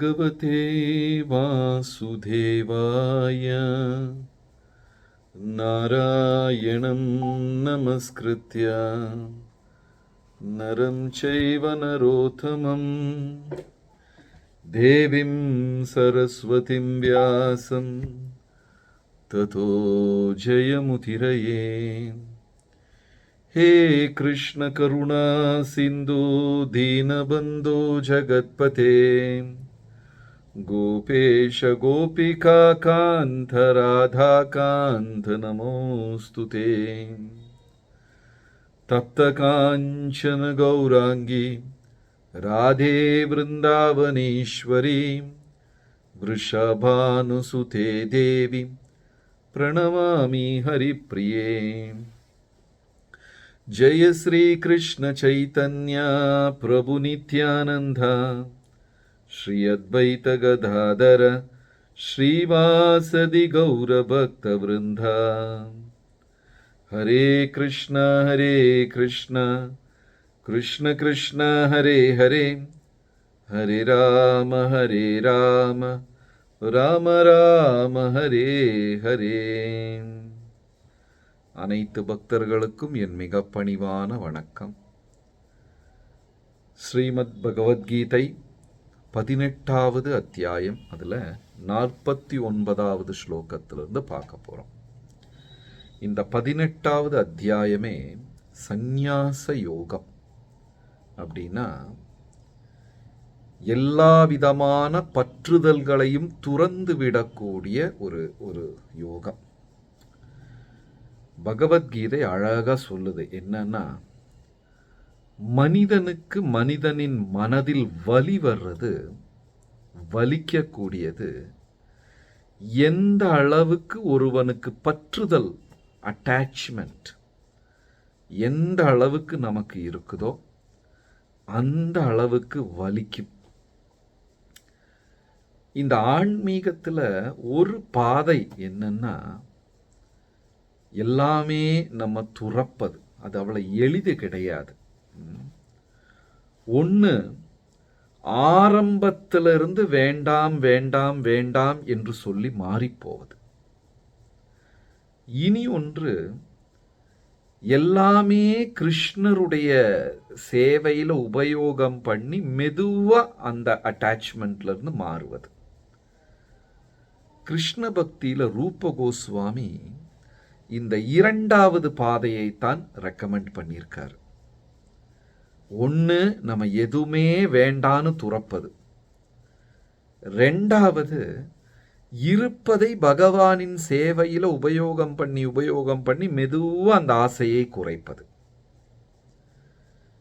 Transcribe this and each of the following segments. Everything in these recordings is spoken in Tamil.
भगवते वासुदेवाय। नारायणं नमस्कृत्य। नरं चैव नरोत्तमं देवीं सरस्वतीं व्यासं। ततो जयमुतिरये हे कृष्णकरुणा सिन्धु दीनबन्धो जगत्पते। गोपेश गोपिकान्त राधाकान्त नमोऽस्तु ते। तप्तकाञ्चन गौराङ्गी राधे वृन्दावनेश्वरी वृषभानुसुते देवी प्रणमामि हरिप्रिये। जय श्रीकृष्ण चैतन्य प्रभु नित्यानन्द। श्री अद्वैत गदाधर श्रीवासदि गौरभक्तवृन्द हरे कृष्ण हरे कृष्ण कृष्ण कृष्ण हरे हरे हरे राम हरे राम ராம ராம ஹரே ஹரே அனைத்து பக்தர்களுக்கும் என் மிக பணிவான வணக்கம் ஸ்ரீமத் பகவத்கீதை பதினெட்டாவது அத்தியாயம் அதில் நாற்பத்தி ஒன்பதாவது ஸ்லோகத்திலிருந்து பார்க்க போகிறோம் இந்த பதினெட்டாவது அத்தியாயமே சந்நியாச யோகம் அப்படின்னா எல்லா விதமான பற்றுதல்களையும் துறந்து விடக்கூடிய ஒரு ஒரு யோகம். பகவத்கீதை அழகாக சொல்லுது. என்னன்னா மனிதனுக்கு மனிதனின் மனதில் வலி வர்றது வலிக்கக்கூடியது. எந்த அளவுக்கு ஒருவனுக்கு பற்றுதல் அட்டாச்மெண்ட் எந்த அளவுக்கு நமக்கு இருக்குதோ அந்த அளவுக்கு வலிக்கும். இந்த ஆன்மீகத்தில் ஒரு பாதை என்னன்னா எல்லாமே நம்ம துறப்பது. அது அவ்வளோ எளிது கிடையாது. ஒன்று ஆரம்பத்திலிருந்து வேண்டாம் வேண்டாம் வேண்டாம் என்று சொல்லி மாறிப்போவது. இனி ஒன்று எல்லாமே கிருஷ்ணருடைய சேவையில் உபயோகம் பண்ணி மெதுவாக அந்த அட்டாச்மெண்ட்லேருந்து மாறுவது. கிருஷ்ண பக்தியில் ரூப கோஸ்வாமி இந்த இரண்டாவது பாதையை தான் ரெக்கமெண்ட் பண்ணியிருக்காரு. ஒன்று நம்ம எதுவுமே வேண்டான்னு துறப்பது. ரெண்டாவது இருப்பதை பகவானின் சேவையில் உபயோகம் பண்ணி உபயோகம் பண்ணி மெதுவாக அந்த ஆசையை குறைப்பது.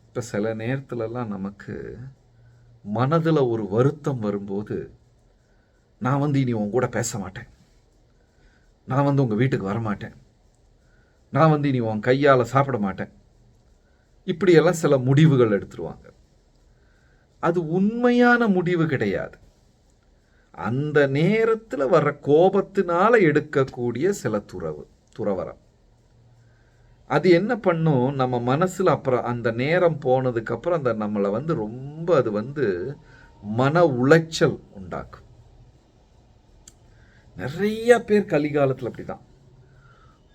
இப்போ சில நேரத்துலலாம் நமக்கு மனதில் ஒரு வருத்தம் வரும்போது நான் வந்து இனி உன் கூட பேச மாட்டேன். நான் வந்து உங்கள் வீட்டுக்கு வரமாட்டேன். நான் வந்து இனி உன் கையால் சாப்பிட மாட்டேன். இப்படியெல்லாம் சில முடிவுகள் எடுத்துருவாங்க. அது உண்மையான முடிவு கிடையாது. அந்த நேரத்தில் வர்ற கோபத்தினால எடுக்கக்கூடிய சில துறவு துறவரம். அது என்ன பண்ணும்? நம்ம மனசில் அப்புறம் அந்த நேரம் போனதுக்கப்புறம் அந்த நம்மளை வந்து ரொம்ப அது வந்து மன உளைச்சல் உண்டாக்கும். நிறைய பேர் கலிகாலத்தில் அப்படி தான்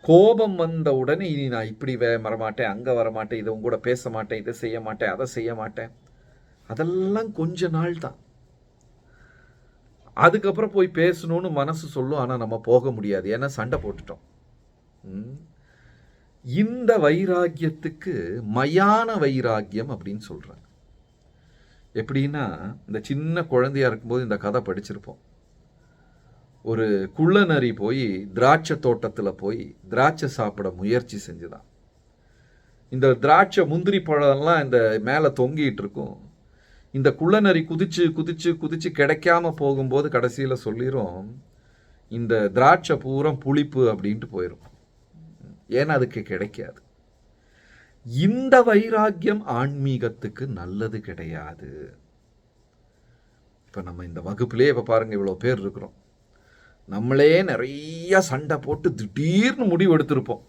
கோபம் வந்த உடனே இனி நான் இப்படி வே வரமாட்டேன் அங்கே வரமாட்டேன் இதை கூட பேச மாட்டேன் இதை செய்ய மாட்டேன் அதை செய்ய மாட்டேன் அதெல்லாம் கொஞ்ச நாள் தான் அதுக்கப்புறம் போய் பேசணும்னு மனசு சொல்லும் ஆனால் நம்ம போக முடியாது. ஏன்னா சண்டை போட்டுட்டோம். இந்த வைராக்கியத்துக்கு மயான வைராக்கியம் அப்படின்னு சொல்கிறாங்க எப்படின்னா இந்த சின்ன குழந்தையாக இருக்கும்போது இந்த கதை படிச்சிருப்போம். ஒரு குள்ளநரி போய் திராட்சை தோட்டத்தில் போய் திராட்சை சாப்பிட முயற்சி செஞ்சுதான். இந்த திராட்சை முந்திரி பழம்லாம் இந்த மேலே தொங்கிட்டு இருக்கும். இந்த குள்ளநரி குதிச்சு குதிச்சு குதிச்சு கிடைக்காம போகும்போது கடைசியில் சொல்லிடும் இந்த திராட்சை பூரம் புளிப்பு அப்படின்ட்டு போயிடும் ஏன்னா அதுக்கு கிடைக்காது. இந்த வைராக்கியம் ஆன்மீகத்துக்கு நல்லது கிடையாது. இப்போ நம்ம இந்த வகுப்புலேயே இப்போ பாருங்கள் இவ்வளோ பேர் இருக்கிறோம். நம்மளே நிறைய சண்டை போட்டு திடீர்னு முடிவு எடுத்திருப்போம்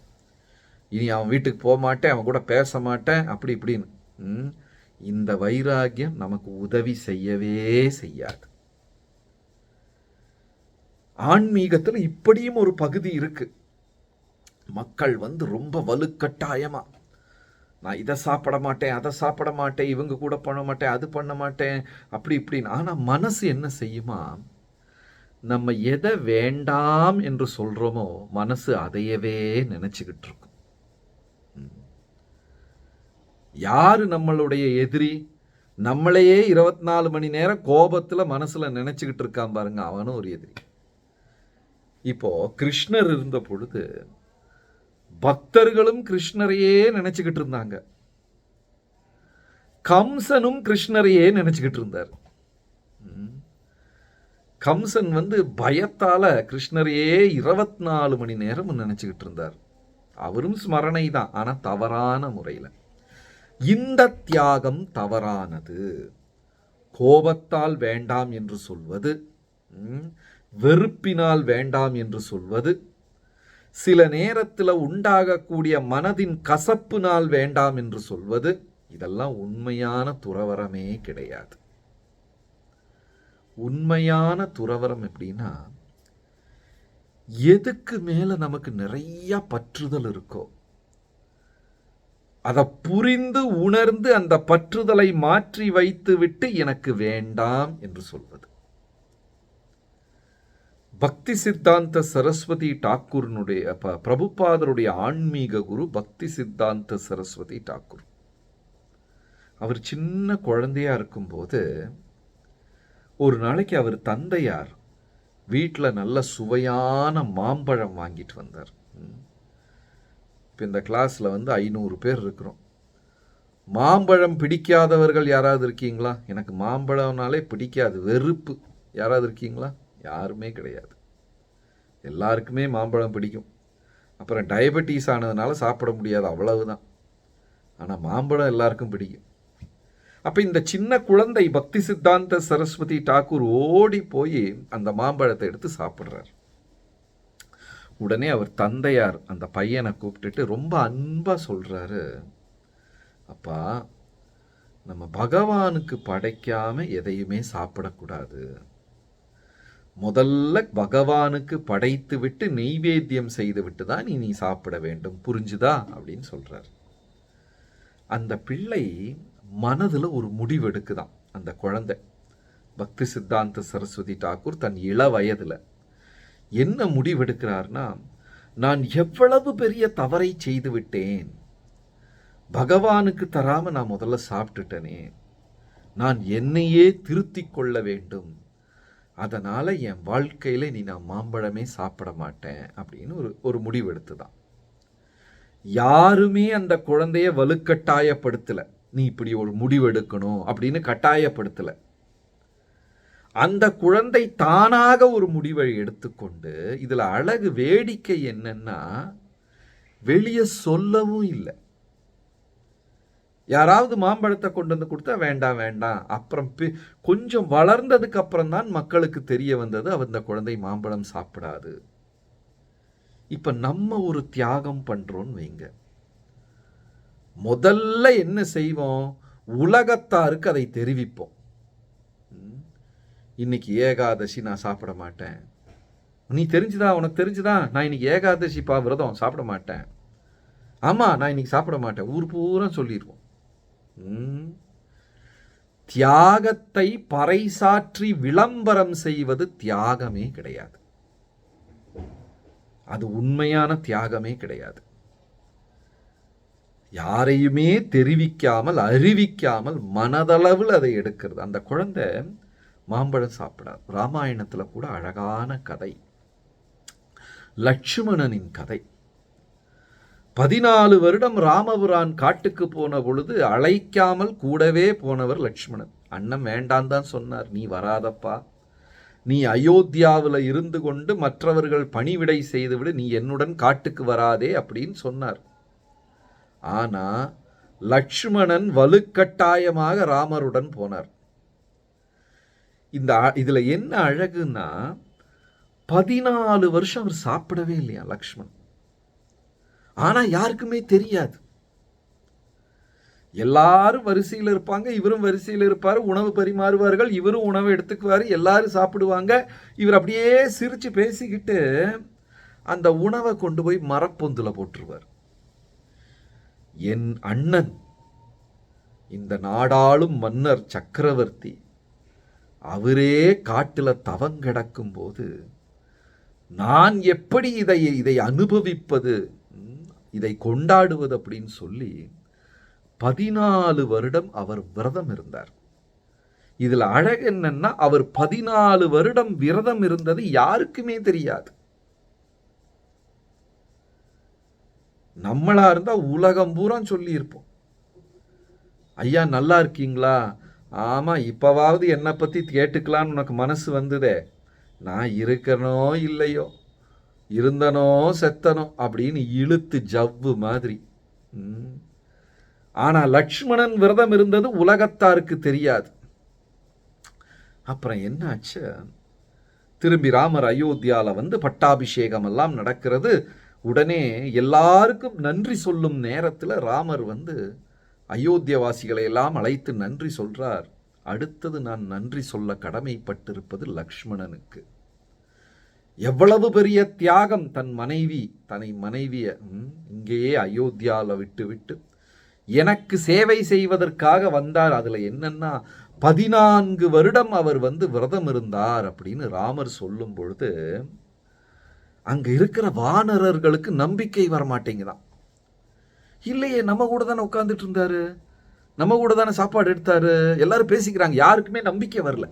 இனி அவன் வீட்டுக்கு போக மாட்டேன் அவன் கூட பேச மாட்டேன் அப்படி இப்படின்னு. இந்த வைராகியம் நமக்கு உதவி செய்யவே செய்யாது. ஆன்மீகத்தில் இப்படியும் ஒரு பகுதி இருக்கு. மக்கள் வந்து ரொம்ப வலுக்கட்டாயமா நான் இதை சாப்பிட மாட்டேன் அதை சாப்பிட மாட்டேன் இவங்க கூட பண்ண மாட்டேன் அது பண்ண மாட்டேன் அப்படி இப்படின்னு. ஆனால் மனசு என்ன செய்யுமா? நம்ம எதை வேண்டாம் என்று சொல்கிறோமோ மனசு அதையவே நினச்சிக்கிட்டு இருக்கும் யார் யாரு நம்மளுடைய எதிரி? நம்மளையே இருபத்தி நாலு மணி நேரம் கோபத்தில் மனசில் நினச்சிக்கிட்டு இருக்கான் பாருங்க அவனும் ஒரு எதிரி. இப்போ கிருஷ்ணர் இருந்த பொழுது பக்தர்களும் கிருஷ்ணரையே நினச்சிக்கிட்டு இருந்தாங்க. கம்சனும் கிருஷ்ணரையே நினச்சிக்கிட்டு இருந்தார். ம். கம்சன் வந்து பயத்தால் கிருஷ்ணரையே இருபத்தி நாலு மணி நேரம் நினச்சிக்கிட்டு இருந்தார். அவரும் ஸ்மரணை தான் ஆனால் தவறான முறையில். இந்த தியாகம் தவறானது. கோபத்தால் வேண்டாம் என்று சொல்வது வெறுப்பினால் வேண்டாம் என்று சொல்வது சில நேரத்தில் உண்டாகக்கூடிய மனதின் கசப்புனால் வேண்டாம் என்று சொல்வது இதெல்லாம் உண்மையான துறவரமே கிடையாது. உண்மையான துறவரம் எப்படின்னா எதுக்கு மேலே நமக்கு நிறைய பற்றுதல் இருக்கோ அதை புரிந்து உணர்ந்து அந்த பற்றுதலை மாற்றி வைத்து விட்டு எனக்கு வேண்டாம் என்று சொல்வது. பக்தி சித்தாந்த சரஸ்வதி டாக்கூர்னுடைய ப- பிரபுபாதருடைய ஆன்மீக குரு பக்தி சித்தாந்த சரஸ்வதி டாக்கூர். அவர் சின்ன குழந்தையா இருக்கும்போது ஒரு நாளைக்கு அவர் தந்தையார் வீட்டில் நல்ல சுவையான மாம்பழம் வாங்கிட்டு வந்தார். இப்போ இந்த கிளாஸில் வந்து ஐநூறு பேர் இருக்கிறோம். மாம்பழம் பிடிக்காதவர்கள் யாராவது இருக்கீங்களா? எனக்கு மாம்பழம்னாலே பிடிக்காது வெறுப்பு. யாராவது இருக்கீங்களா? யாருமே கிடையாது. எல்லாருக்குமே மாம்பழம் பிடிக்கும். அப்புறம் டயபெட்டிஸ் ஆனதுனால சாப்பிட முடியாது அவ்வளவுதான். ஆனால் மாம்பழம் எல்லாருக்கும் பிடிக்கும். அப்போ இந்த சின்ன குழந்தை பக்தி சித்தாந்த சரஸ்வதி டாக்கூர் ஓடி போய் அந்த மாம்பழத்தை எடுத்து சாப்பிட்றார். உடனே அவர் தந்தையார் அந்த பையனை கூப்பிட்டுட்டு ரொம்ப அன்பாக சொல்கிறாரு அப்பா நம்ம பகவானுக்கு படைக்காமல் எதையுமே சாப்பிடக்கூடாது. முதல்ல பகவானுக்கு படைத்து விட்டு நெய்வேத்தியம் செய்து விட்டு தான் நீ நீ சாப்பிட வேண்டும். புரிஞ்சுதா? அப்படின்னு சொல்கிறார் அந்த பிள்ளை மனதில் ஒரு முடிவெடுக்குதான் அந்த குழந்தை. பக்தி சித்தாந்த சரஸ்வதி தாக்கூர் தன் இள வயதில் என்ன முடிவெடுக்கிறார்னா நான் எவ்வளவு பெரிய தவறை செய்து விட்டேன். பகவானுக்கு தராமல் நான் முதல்ல சாப்பிட்டுட்டனே. நான் என்னையே திருத்தி கொள்ள வேண்டும். அதனால் என் வாழ்க்கையில் நீ நான் மாம்பழமே சாப்பிட மாட்டேன். அப்படின்னு ஒரு ஒரு முடிவெடுத்து தான் யாருமே அந்த குழந்தைய வலுக்கட்டாயப்படுத்தலை. நீ இப்படி ஒரு முடிவெடுக்கணும் அப்படின்னு கட்டாயப்படுத்தலை. அந்த குழந்தை தானாக ஒரு முடிவை எடுத்துக்கொண்டு இதில் அழகு வேடிக்கை என்னன்னா வெளியே சொல்லவும் இல்லை. யாராவது மாம்பழத்தை கொண்டு வந்து கொடுத்தா வேண்டாம் வேண்டாம் அப்புறம் பி- கொஞ்சம் வளர்ந்ததுக்கு அப்புறம் தான் மக்களுக்கு தெரிய வந்தது அந்த குழந்தை மாம்பழம் சாப்பிடாது. இப்போ நம்ம ஒரு தியாகம் பண்ணுறோன்னு வைங்க. முதல்ல என்ன செய்வோம்? உலகத்தாருக்கு அதை தெரிவிப்போம். இன்னைக்கு ஏகாதசி நான் சாப்பிட மாட்டேன். நீ தெரிஞ்சுதா? உனக்கு தெரிஞ்சுதா? நான் இன்னைக்கு பா விரதம் சாப்பிட மாட்டேன். ஆமாம் நான் இன்னைக்கு சாப்பிட மாட்டேன். ஊர் பூரா சொல்லிடுவோம் தியாகத்தை பறைசாற்றி விளம்பரம் செய்வது தியாகமே கிடையாது. அது உண்மையான தியாகமே கிடையாது. யாரையுமே தெரிவிக்காமல் அறிவிக்காமல் மனதளவில் அதை எடுக்கிறது. அந்த குழந்தை மாம்பழம் சாப்பிடாது. ராமாயணத்தில் கூட அழகான கதை. லட்சுமணனின் கதை. பதினாலு வருடம் ராமபுரான் காட்டுக்கு போன பொழுது அழைக்காமல் கூடவே போனவர் லட்சுமணன் அண்ணன் வேண்டாம் தான் சொன்னார். நீ வராதப்பா. நீ அயோத்தியாவில் இருந்து கொண்டு மற்றவர்கள் பணிவிடை செய்துவிடு. நீ என்னுடன் காட்டுக்கு வராதே அப்படின்னு சொன்னார். ஆனால் லக்ஷ்மணன் வலுக்கட்டாயமாக ராமருடன் போனார். இந்த இதில் என்ன அழகுன்னா பதினாலு வருஷம் அவர் சாப்பிடவே இல்லையா லக்ஷ்மண் ஆனால் யாருக்குமே தெரியாது. எல்லாரும் வரிசையில் இருப்பாங்க இவரும் வரிசையில் இருப்பார் உணவு பரிமாறுவார்கள் இவரும் உணவு எடுத்துக்குவார் எல்லாரும் சாப்பிடுவாங்க. இவர் அப்படியே சிரித்து பேசிக்கிட்டு அந்த உணவை கொண்டு போய் மரப்பொந்தில் போட்டுருவார். என் அண்ணன். இந்த நாடாளும் மன்னர் சக்கரவர்த்தி. அவரே காட்டில் தவங்கிடக்கும் போது நான் எப்படி இதை இதை அனுபவிப்பது இதை கொண்டாடுவது அப்படின்னு சொல்லி பதினாலு வருடம் அவர் விரதம் இருந்தார். இதில் அழகு என்னன்னா அவர் பதினாலு வருடம் விரதம் இருந்தது யாருக்குமே தெரியாது. நம்மளா இருந்தா உலகம் பூரா சொல்லியிருப்போம். ஐயா நல்லா இருக்கீங்களா? ஆமா இப்பவாவது என்னை பத்தி கேட்டுக்கலான்னு உனக்கு மனசு வந்ததே. நான் இருக்கனோ இல்லையோ இருந்தனோ செத்தனோ அப்படின்னு இழுத்து ஜவ்வு மாதிரி. ஆனால் ஆனா லக்ஷ்மணன் விரதம் இருந்தது உலகத்தாருக்கு தெரியாது. அப்புறம் என்ன ஆச்சு திரும்பி ராமர் அயோத்தியால வந்து பட்டாபிஷேகம் எல்லாம் நடக்கிறது. உடனே எல்லாருக்கும் நன்றி சொல்லும் நேரத்தில் ராமர் வந்து அயோத்தியவாசிகளை எல்லாம் அழைத்து நன்றி சொல்றார். அடுத்தது நான் நன்றி சொல்ல கடமைப்பட்டிருப்பது லக்ஷ்மணனுக்கு. எவ்வளவு பெரிய தியாகம் தன் மனைவி தன்னை மனைவிய இங்கேயே அயோத்தியாவில் விட்டு விட்டு எனக்கு சேவை செய்வதற்காக வந்தார். அதில் என்னன்னா பதினான்கு வருடம் அவர் வந்து விரதம் இருந்தார் அப்படின்னு ராமர் சொல்லும் பொழுது அங்கே இருக்கிற வானரர்களுக்கு நம்பிக்கை வர மாட்டேங்குதான் இல்லையே நம்ம கூட தானே உட்காந்துட்டு இருந்தாரு? நம்ம கூட தானே சாப்பாடு எடுத்தாரு? எல்லாரும் பேசிக்கிறாங்க. யாருக்குமே நம்பிக்கை வரல.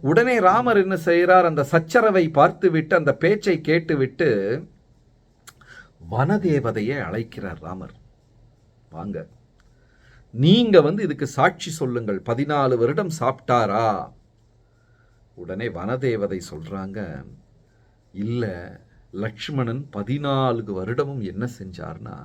உடனே ராமர் என்ன செய்கிறார் அந்த சச்சரவை பார்த்து விட்டு அந்த பேச்சை கேட்டுவிட்டு வனதேவதையை அழைக்கிறார் ராமர். வாங்க. நீங்க வந்து இதுக்கு சாட்சி சொல்லுங்கள். பதினாலு வருடம் சாப்பிட்டாரா? உடனே வனதேவதை சொல்றாங்க இல்லை லக்ஷ்மணன் பதினாலு வருடமும் என்ன செஞ்சார்னா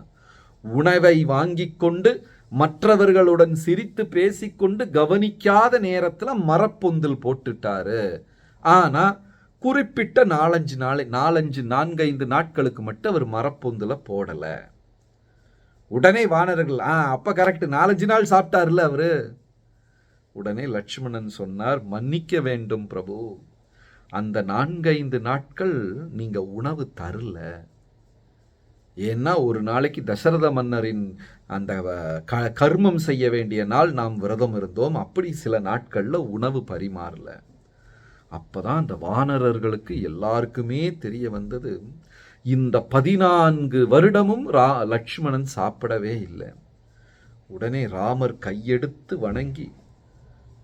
உணவை வாங்கி கொண்டு மற்றவர்களுடன் சிரித்து பேசிக்கொண்டு கவனிக்காத நேரத்தில் மரப்பொந்தில் போட்டுட்டாரு. ஆனால் குறிப்பிட்ட நாலஞ்சு நாளை நாலஞ்சு நான்கைந்து நாட்களுக்கு மட்டும் அவர் மரப்பொந்தில் போடலை. உடனே வானர்கள் ஆ அப்போ கரெக்ட் நாலஞ்சு நாள் சாப்பிட்டாருல்ல அவர்? உடனே லட்சுமணன் சொன்னார் மன்னிக்க வேண்டும் பிரபு. அந்த நான்கைந்து நாட்கள் நீங்கள் உணவு தரல. ஏன்னா ஒரு நாளைக்கு தசரத மன்னரின் அந்த க கர்மம் செய்ய வேண்டிய நாள் நாம் விரதம் இருந்தோம். அப்படி சில நாட்களில் உணவு பரிமாறல. அப்போதான் அந்த வானரர்களுக்கு எல்லாருக்குமே தெரிய வந்தது இந்த பதினான்கு வருடமும் ரா லக்ஷ்மணன் சாப்பிடவே இல்லை. உடனே ராமர் கையெடுத்து வணங்கி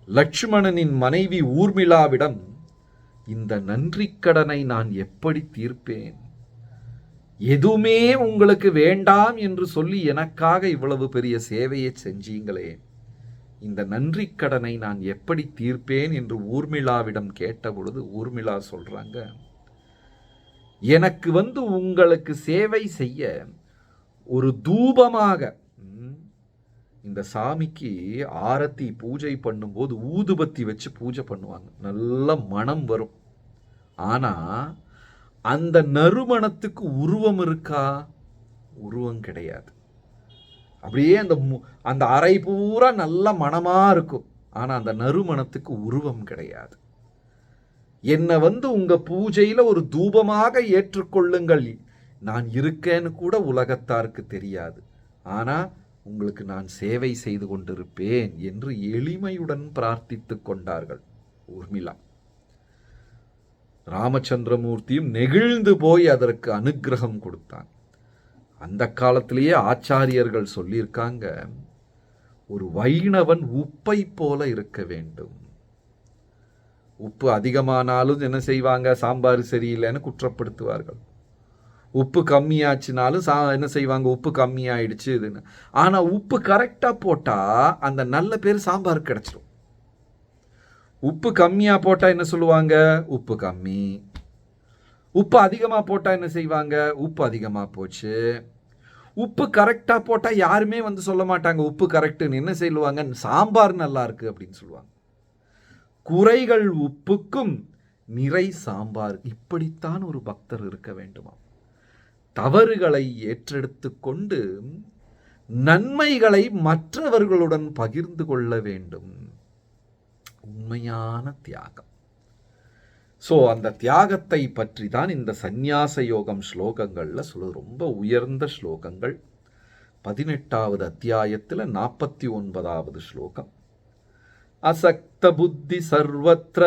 லக்ஷ்மணனின் மனைவி ஊர்மிளாவிடம் இந்த நன்றிக்கடனை நான் எப்படி தீர்ப்பேன்? எதுவுமே உங்களுக்கு வேண்டாம் என்று சொல்லி எனக்காக இவ்வளவு பெரிய சேவையை செஞ்சீங்களே. இந்த நன்றிக்கடனை நான் எப்படி தீர்ப்பேன் என்று ஊர்மிளாவிடம் கேட்டபொழுது ஊர்மிளா சொல்றாங்க எனக்கு வந்து உங்களுக்கு சேவை செய்ய ஒரு தூபமாக இந்த சாமிக்கு ஆரத்தி பூஜை பண்ணும்போது ஊதுபத்தி வச்சு பூஜை பண்ணுவாங்க. நல்ல மனம் வரும். ஆனால் அந்த நறுமணத்துக்கு உருவம் இருக்கா? உருவம் கிடையாது. அப்படியே அந்த மு- அந்த அறை பூரா நல்ல மனமாக இருக்கும். ஆனால் அந்த நறுமணத்துக்கு உருவம் கிடையாது. என்னை வந்து உங்கள் பூஜையில் ஒரு தூபமாக ஏற்றுக்கொள்ளுங்கள். நான் இருக்கேன்னு கூட உலகத்தாருக்கு தெரியாது. ஆனால் உங்களுக்கு நான் சேவை செய்து கொண்டிருப்பேன் என்று எளிமையுடன் பிரார்த்தித்துக் கொண்டார்கள். ஊர்மிளா. ராமச்சந்திரமூர்த்தியும் நெகிழ்ந்து போய் அதற்கு அனுக்கிரகம் கொடுத்தான். அந்த காலத்திலேயே ஆச்சாரியர்கள் சொல்லியிருக்காங்க ஒரு வைணவன் உப்பை போல இருக்க வேண்டும். உப்பு அதிகமானாலும் என்ன செய்வாங்க? சாம்பார் சரியில்லைன்னு குற்றப்படுத்துவார்கள். உப்பு கம்மியாச்சுனாலும் சா என்ன செய்வாங்க? உப்பு கம்மியாயிடுச்சு இதுன்னு. ஆனால் உப்பு கரெக்டாக போட்டால் அந்த நல்ல பேர் சாம்பார் கிடச்சிடும். உப்பு கம்மியாக போட்டால் என்ன சொல்லுவாங்க? உப்பு கம்மி. உப்பு அதிகமாக போட்டால் என்ன செய்வாங்க? உப்பு அதிகமாக போச்சு. உப்பு கரெக்டாக போட்டால் யாருமே வந்து சொல்ல மாட்டாங்க உப்பு கரெக்டுன்னு என்ன சொல்லுவாங்க சாம்பார் நல்லா இருக்கு அப்படின்னு சொல்லுவாங்க. குறைகள் உப்புக்கும் நிறை சாம்பார். இப்படித்தான் ஒரு பக்தர் இருக்க வேண்டுமா தவறுகளை ஏற்றெடுத்து கொண்டு நன்மைகளை மற்றவர்களுடன் பகிர்ந்து கொள்ள வேண்டும். உண்மையான தியாகம். ஸோ அந்த தியாகத்தை பற்றி தான் இந்த சந்நியாச யோகம் ஸ்லோகங்களில் சொல்ல ரொம்ப உயர்ந்த ஸ்லோகங்கள். பதினெட்டாவது அத்தியாயத்தில் நாற்பத்தி ஒன்பதாவது ஸ்லோகம். அசக்த புத்தி சர்வத்திர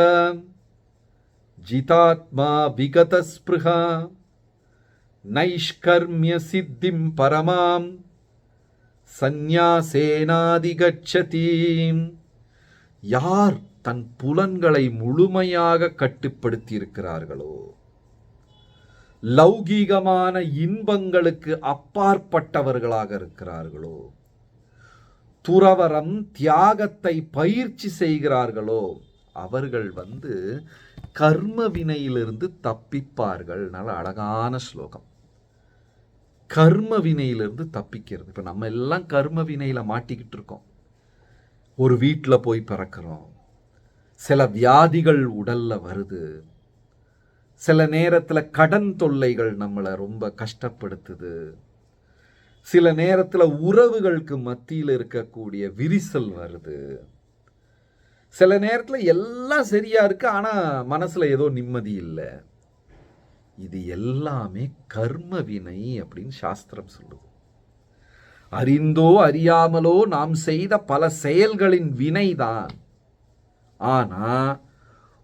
ஜிதாத்மா விகதஸ்பிருகா நைஷ்கர்மிய சித்திம் பரமாம் சந்நியாசேனாதிகச்சதி யார் தன் புலன்களை முழுமையாக கட்டுப்படுத்தி இருக்கிறார்களோ லௌகீகமான இன்பங்களுக்கு அப்பாற்பட்டவர்களாக இருக்கிறார்களோ? துறவரம் தியாகத்தை பயிற்சி செய்கிறார்களோ? அவர்கள் வந்து கர்ம வினையிலிருந்து தப்பிப்பார்கள். நல்ல அழகான ஸ்லோகம். கர்ம வினையிலிருந்து தப்பிக்கிறது. இப்போ நம்ம எல்லாம் கர்ம வினையில் மாட்டிக்கிட்டு இருக்கோம். ஒரு வீட்டில் போய் பிறக்கிறோம். சில வியாதிகள் உடல்ல வருது. சில நேரத்தில் கடன் தொல்லைகள் நம்மளை ரொம்ப கஷ்டப்படுத்துது. சில நேரத்தில் உறவுகளுக்கு மத்தியில் இருக்கக்கூடிய விரிசல் வருது. சில நேரத்தில் எல்லாம் சரியா இருக்கு ஆனால் மனசில் ஏதோ நிம்மதி இல்லை. இது எல்லாமே கர்ம வினை அப்படின்னு சாஸ்திரம் சொல்லுது. அறிந்தோ அறியாமலோ நாம் செய்த பல செயல்களின் வினைதான். ஆனா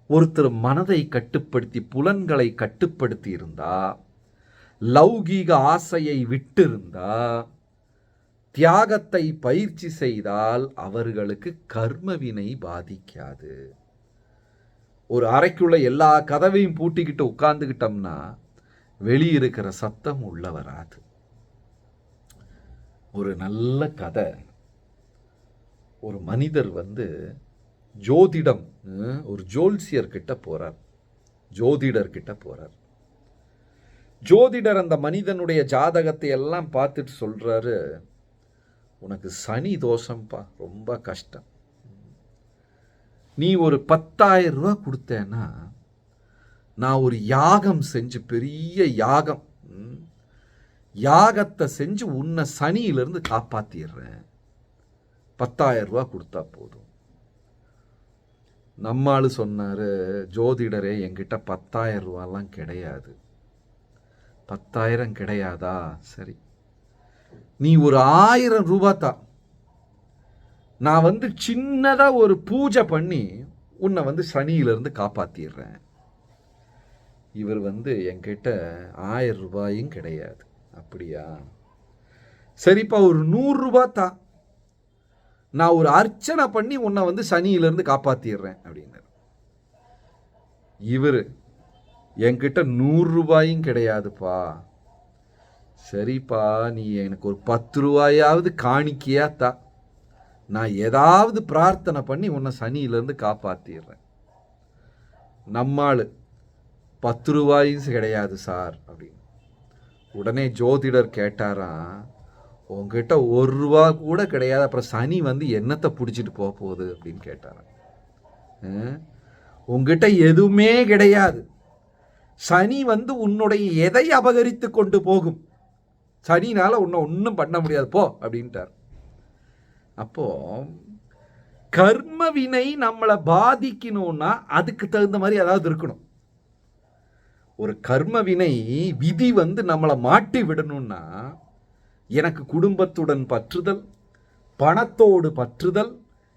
ஒருத்தர் மனதை கட்டுப்படுத்தி புலன்களை கட்டுப்படுத்தி இருந்தா லௌகீக ஆசையை விட்டிருந்தா தியாகத்தை பயிற்சி செய்தால் அவர்களுக்கு கர்மவினை பாதிக்காது. ஒரு அறைக்குள்ள எல்லா கதவையும் பூட்டிக்கிட்டு உட்கார்ந்துக்கிட்டோம்னா வெளியிருக்கிற சத்தம் உள்ள வராது. ஒரு நல்ல கதை. ஒரு மனிதர் வந்து ஜோதிடம் ஒரு ஜோல்சியர்கிட்ட போகிறார் ஜோதிடர்கிட்ட ஜோதிடர் ஜோதிடர் அந்த மனிதனுடைய ஜாதகத்தை எல்லாம் பார்த்துட்டு சொல்கிறாரு உனக்கு சனி தோஷம்ப்பா ரொம்ப கஷ்டம். நீ ஒரு பத்தாயிரம் ரூபா கொடுத்தேன்னா நான் ஒரு யாகம் செஞ்சு பெரிய யாகம் யாகத்தை செஞ்சு உன்னை சனியிலிருந்து காப்பாத்திடுறேன். பத்தாயிரம் ரூபா கொடுத்தா போதும். நம்மாளு சொன்னார் ஜோதிடரே என்கிட்ட பத்தாயிரம் ரூபாலாம் கிடையாது. பத்தாயிரம் கிடையாதா? சரி. நீ ஒரு ஆயிரம் ரூபா தான் நான் வந்து சின்னதாக ஒரு பூஜை பண்ணி உன்னை வந்து சனியிலிருந்து காப்பாற்றிடுறேன் இவர் வந்து என்கிட்ட ஆயிரம் ரூபாயும் கிடையாது. அப்படியா? சரிப்பா ஒரு நூறுரூபா தான் நான் ஒரு அர்ச்சனை பண்ணி உன்னை வந்து சனியிலேருந்து காப்பாற்றிடுறேன் அப்படின்னாரு. இவர் என்கிட்ட நூறு ரூபாயும் கிடையாதுப்பா. சரிப்பா நீ எனக்கு ஒரு பத்து ரூபாயாவது காணிக்கையா தா. நான் ஏதாவது பிரார்த்தனை பண்ணி உன்னை சனியிலேருந்து காப்பாத்திடுறேன். நம்மாள் பத்து ரூபாயும் கிடையாது சார் அப்படின்னு. உடனே ஜோதிடர் கேட்டாராம் உங்ககிட்ட ஒரு ரூபா கூட கிடையாது அப்புறம் சனி வந்து என்னத்தை பிடிச்சிட்டு போக போகுது? அப்படின்னு கேட்டாராம். உங்ககிட்ட எதுவுமே கிடையாது. சனி வந்து உன்னுடைய எதை அபகரித்து கொண்டு போகும்? சனினால் உன்னை ஒன்றும் பண்ண முடியாது. போ அப்படின்ட்டார். அப்போ கர்ம வினை நம்மளை பாதிக்கணும்னா அதுக்கு தகுந்த மாதிரி ஏதாவது இருக்கணும். ஒரு கர்ம வினை விதி வந்து நம்மளை மாட்டி விடணும்னா எனக்கு குடும்பத்துடன் பற்றுதல் பணத்தோடு பற்றுதல்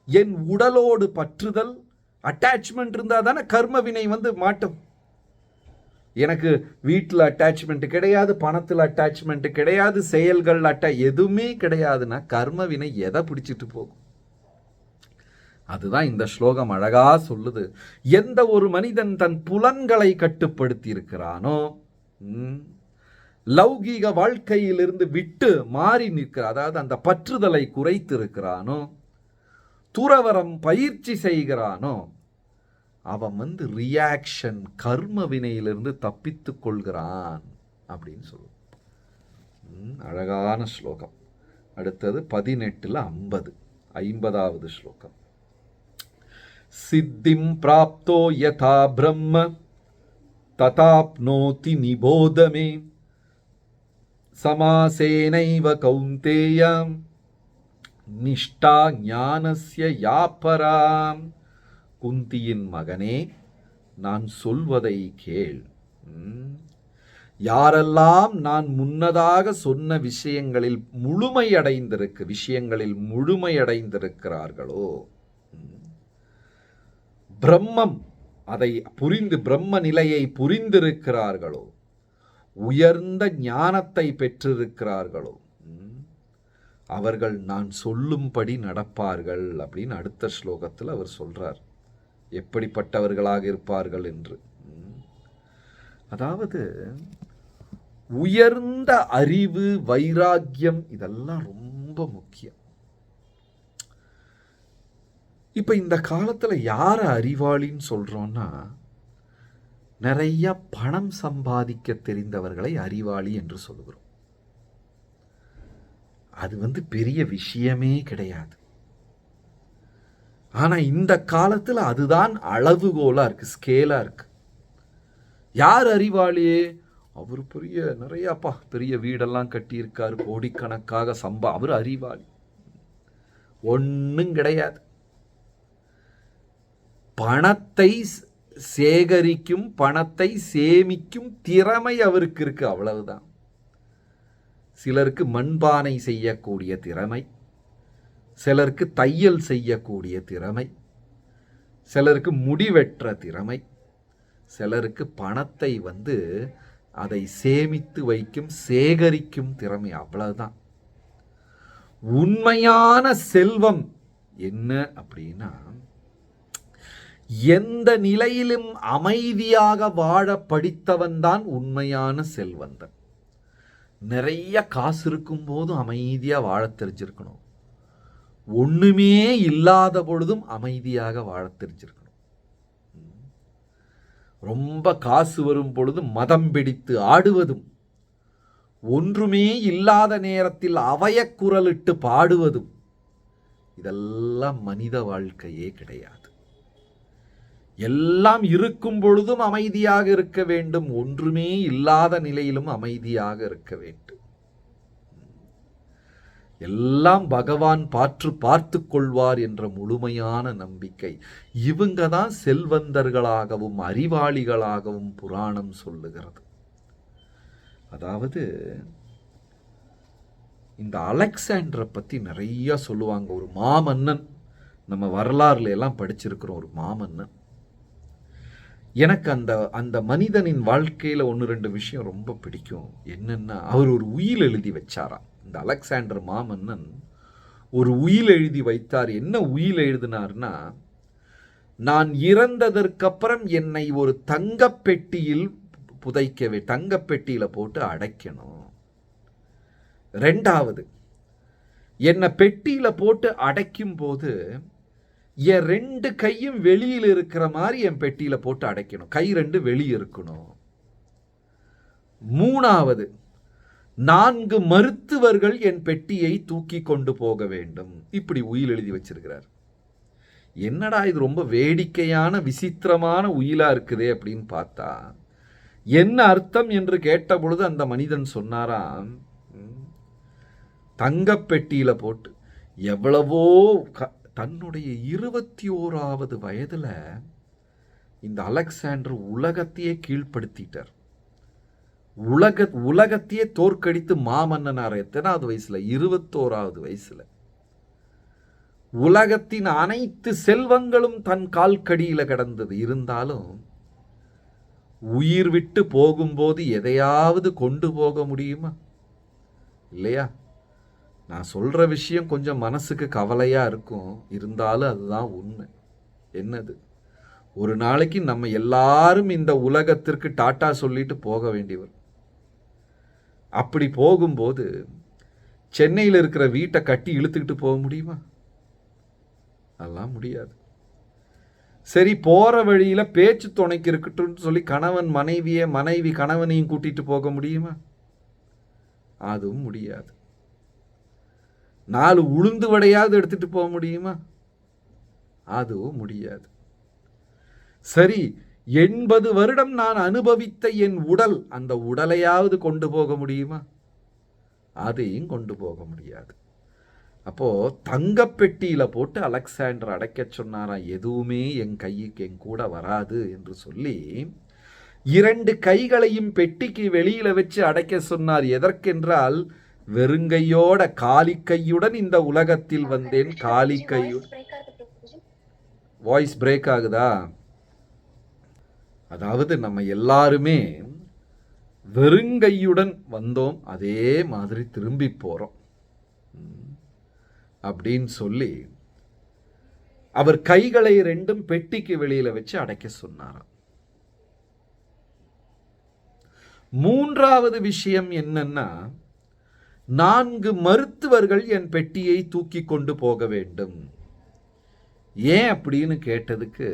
என் உடலோடு பற்றுதல் அட்டாச்மெண்ட் இருந்தால் தானே கர்ம வினை வந்து மாட்டும். எனக்கு வீட்டில் அட்டாச்மெண்ட்டு கிடையாது பணத்தில் அட்டாச்மெண்ட் கிடையாது செயல்கள் அட்டா எதுவுமே கிடையாதுன்னா கர்ம வினை எதை பிடிச்சிட்டு போகும்? அதுதான் இந்த ஸ்லோகம் அழகா சொல்லுது. எந்த ஒரு மனிதன் தன் புலன்களை கட்டுப்படுத்தி இருக்கிறானோ லௌகீக வாழ்க்கையிலிருந்து விட்டு மாறி நிற்கிற அதாவது அந்த பற்றுதலை குறைத்து இருக்கிறானோ துறவரம் பயிற்சி செய்கிறானோ அவன் வந்து ரியாக்ஷன் கர்ம வினையிலிருந்து தப்பித்து கொள்கிறான் அப்படின்னு சொல்லுவோம். அழகான ஸ்லோகம். அடுத்தது பதினெட்டில் ஐம்பது ஐம்பதாவது ஸ்லோகம். சித்திம் பிராப்தோ யதா பிரம்ம ததாப்னோதி நிபோதமே சமாசேனைவ கௌந்தேயம் நிஷ்டா ஞானஸ்ய யாப்பராம் குந்தியின் மகனே நான் சொல்வதை கேள். யாரெல்லாம் நான் முன்னதாக சொன்ன விஷயங்களில் முழுமையடைந்திருக்கு விஷயங்களில் முழுமையடைந்திருக்கிறார்களோ பிரம்மம் அதை புரிந்து பிரம்ம நிலையை புரிந்திருக்கிறார்களோ உயர்ந்த ஞானத்தை பெற்றிருக்கிறார்களோ அவர்கள் நான் சொல்லும்படி நடப்பார்கள் அப்படின்னு அடுத்த ஸ்லோகத்தில் அவர் சொல்றார். எப்படிப்பட்டவர்களாக இருப்பார்கள் என்று. அதாவது உயர்ந்த அறிவு வைராக்கியம் இதெல்லாம் ரொம்ப முக்கியம். இப்ப இந்த காலத்துல யார அறிவாளின்னு சொல்றோம்னா நிறைய பணம் சம்பாதிக்க தெரிந்தவர்களை அறிவாளி என்று சொல்லுகிறோம். அது வந்து பெரிய விஷயமே கிடையாது. ஆனால் இந்த காலத்தில் அதுதான் அளவுகோலாக இருக்குது ஸ்கேலாக இருக்குது யார் அறிவாளி அவர் பெரிய நிறையாப்பா பெரிய வீடெல்லாம் கட்டியிருக்கார் கோடிக்கணக்காக சம்பா. அவர் அறிவாளி. ஒன்றும் கிடையாது. பணத்தை சேகரிக்கும் பணத்தை சேமிக்கும் திறமை அவருக்கு இருக்கு அவ்வளவுதான். சிலருக்கு மண்பானை செய்யக்கூடிய திறமை. சிலருக்கு தையல் செய்யக்கூடிய திறமை சிலருக்கு முடிவெற்ற திறமை சிலருக்கு பணத்தை வந்து அதை சேமித்து வைக்கும் சேகரிக்கும் திறமை அவ்வளவுதான். உண்மையான செல்வம் என்ன அப்படின்னா எந்த நிலையிலும் அமைதியாக வாழ படித்தவன்தான் உண்மையான செல்வந்தன். நிறைய காசு இருக்கும் போதும் அமைதியாக வாழ தெரிஞ்சிருக்கணும். ஒண்ணுமே இல்லாத பொழுதும் அமைதியாக வாழ தெரிஞ்சிருக்கணும். ரொம்ப காசு வரும் பொழுது மதம் பிடித்து ஆடுவதும் ஒன்றுமே இல்லாத நேரத்தில் அவயக்குரலிட்டு பாடுவதும் இதெல்லாம் மனித வாழ்க்கையே கிடையாது. எல்லாம் இருக்கும் பொழுதும் அமைதியாக இருக்க வேண்டும் ஒன்றுமே இல்லாத நிலையிலும் அமைதியாக இருக்க வேண்டும். எல்லாம் பகவான் பார்த்து பார்த்து கொள்வார் என்ற முழுமையான நம்பிக்கை. இவங்க தான் செல்வந்தர்களாகவும் அறிவாளிகளாகவும் புராணம் சொல்லுகிறது. அதாவது இந்த அலெக்சாண்டரை பற்றி நிறையா சொல்லுவாங்க. ஒரு மாமன்னன். நம்ம வரலாறுல எல்லாம் படிச்சிருக்கிறோம் ஒரு மாமன்னன். எனக்கு அந்த அந்த மனிதனின் வாழ்க்கையில் ஒன்று ரெண்டு விஷயம் ரொம்ப பிடிக்கும். என்னென்னா அவர் ஒரு உயில் எழுதி வச்சாராம். இந்த அலெக்சாண்டர் மாமன்னன் ஒரு உயில் எழுதி வைத்தார். என்ன உயில் எழுதினார்னா நான் இறந்ததற்கப்புறம் என்னை ஒரு தங்கப்பெட்டியில் புதைக்கவே தங்கப்பெட்டியில் போட்டு அடைக்கணும். ரெண்டாவது என்னை பெட்டியில் போட்டு அடைக்கும் போது என் ரெண்டு கையும் வெளியில் இருக்கிற மாதிரி என் பெட்டியில் போட்டு அடைக்கணும். கை ரெண்டு வெளியே இருக்கணும். மூணாவது நான்கு மருத்துவர்கள் என் பெட்டியை தூக்கி கொண்டு போக வேண்டும். இப்படி உயில் எழுதி வச்சிருக்கிறார். என்னடா இது ரொம்ப வேடிக்கையான விசித்திரமான உயிலா இருக்குதே அப்படின்னு பார்த்தா என்ன அர்த்தம்? என்று கேட்ட பொழுது அந்த மனிதன் சொன்னாராம் தங்கப்பெட்டியில் பெட்டியில போட்டு எவ்வளவோ க- தன்னுடைய இருபத்தி ஓராவது வயதுல இந்த அலெக்சாண்டர் உலகத்தையே கீழ்ப்படுத்திட்டார். உலக உலகத்தையே தோற்கடித்து மாமன்னனார். எத்தனாவது வயசுல? இருபத்தோராவது வயசுல. உலகத்தின் அனைத்து செல்வங்களும் தன் கால்கடியில கிடந்தது. இருந்தாலும் உயிர் விட்டு போகும்போது எதையாவது கொண்டு போக முடியுமா? இல்லையா? நான் சொல்ற விஷயம் கொஞ்சம் மனசுக்கு கவலையா இருக்கும். இருந்தாலும் அதுதான் உண்மை. என்னது? ஒரு நாளைக்கு நம்ம எல்லாரும் இந்த உலகத்திற்கு டாட்டா சொல்லிட்டு போக வேண்டியவர். அப்படி போகும்போது சென்னையில் இருக்கிற வீட்டை கட்டி இழுத்துக்கிட்டு போக முடியுமா? அதெல்லாம் முடியாது. சரி போகிற வழியில் பேச்சு துணைக்கு இருக்கட்டும்னு சொல்லி கணவன் மனைவியை மனைவி கணவனையும் கூட்டிகிட்டு போக முடியுமா? அதுவும் முடியாது. நாலு உளுந்து வடையாவது எடுத்துகிட்டு போக முடியுமா? அதுவும் முடியாது. சரி எண்பது வருடம் நான் அனுபவித்த என் உடல் அந்த உடலையாவது கொண்டு போக முடியுமா? அதையும் கொண்டு போக முடியாது. அப்போது தங்கப்பெட்டியில் போட்டு அலெக்சாண்டர் அடைக்க சொன்னாராம் எதுவுமே என் கைக்கு என் கூட வராது என்று சொல்லி இரண்டு கைகளையும் பெட்டிக்கு வெளியில வச்சு அடைக்க சொன்னார். எதற்கென்றால் வெறுங்கையோட காலி கையுடன் இந்த உலகத்தில் வந்தேன் காலி வாய்ஸ் பிரேக் ஆகுதா? அதாவது நம்ம எல்லாருமே வெறுங்கையுடன் வந்தோம் அதே மாதிரி திரும்பி போகிறோம் அப்படின்னு சொல்லி அவர் கைகளை ரெண்டும் பெட்டிக்கு வெளியில் வச்சு அடைக்க சொன்னாராம். மூன்றாவது விஷயம் என்னன்னா நான்கு மருத்துவர்கள் என் பெட்டியை தூக்கி கொண்டு போக வேண்டும். ஏன் அப்படின்னு கேட்டதுக்கு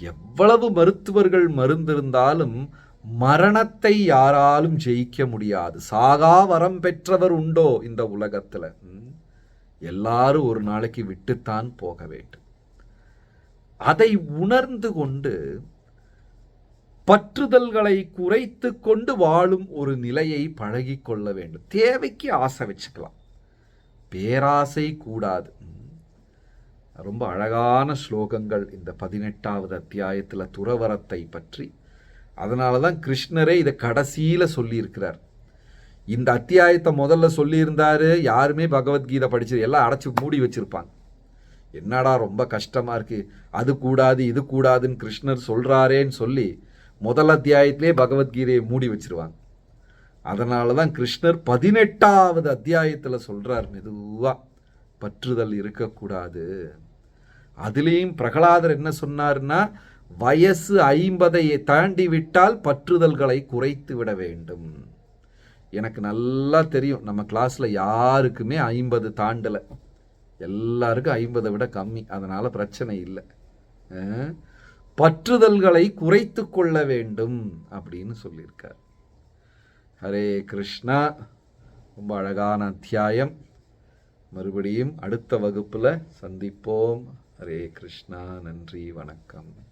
எவ்வளவு மருத்துவர்கள் மருந்திருந்தாலும் மரணத்தை யாராலும் ஜெயிக்க முடியாது. சாகா வரம் பெற்றவர் உண்டோ இந்த உலகத்தில்? எல்லாரும் ஒரு நாளைக்கு விட்டுத்தான் போக வேண்டும். அதை உணர்ந்து கொண்டு பற்றுதல்களை குறைத்து கொண்டு வாழும் ஒரு நிலையை பழகி கொள்ள வேண்டும். தேவைக்கு ஆசை வச்சுக்கலாம். பேராசை கூடாது. ரொம்ப அழகான ஸ்லோகங்கள் இந்த பதினெட்டாவது அத்தியாயத்தில் துறவரத்தை பற்றி. அதனால தான் கிருஷ்ணரே இதை கடைசியில் சொல்லியிருக்கிறார். இந்த அத்தியாயத்தை முதல்ல சொல்லியிருந்தார் யாருமே பகவத்கீதை படிச்சு எல்லாம் அடைச்சி மூடி வச்சுருப்பாங்க. என்னடா ரொம்ப கஷ்டமாக இருக்குது அது கூடாது இது கூடாதுன்னு கிருஷ்ணர் சொல்கிறாரேன்னு சொல்லி முதல் அத்தியாயத்திலே பகவத்கீதையை மூடி வச்சிருவாங்க. அதனால தான் கிருஷ்ணர் பதினெட்டாவது அத்தியாயத்தில் சொல்கிறார் மெதுவாக பற்றுதல் இருக்கக்கூடாது. அதுலேயும் பிரகலாதர் என்ன சொன்னார்னா வயசு ஐம்பதை தாண்டி விட்டால் பற்றுதல்களை குறைத்து விட வேண்டும். எனக்கு நல்லா தெரியும் நம்ம கிளாஸில் யாருக்குமே ஐம்பது தாண்டலை. எல்லாருக்கும் ஐம்பதை விட கம்மி அதனால் பிரச்சனை இல்லை. பற்றுதல்களை குறைத்து கொள்ள வேண்டும் அப்படின்னு சொல்லியிருக்கார். ஹரே கிருஷ்ணா ரொம்ப அழகான அத்தியாயம். மறுபடியும் அடுத்த வகுப்பில் சந்திப்போம். ஹரே கிருஷ்ணா நன்றி வணக்கம்.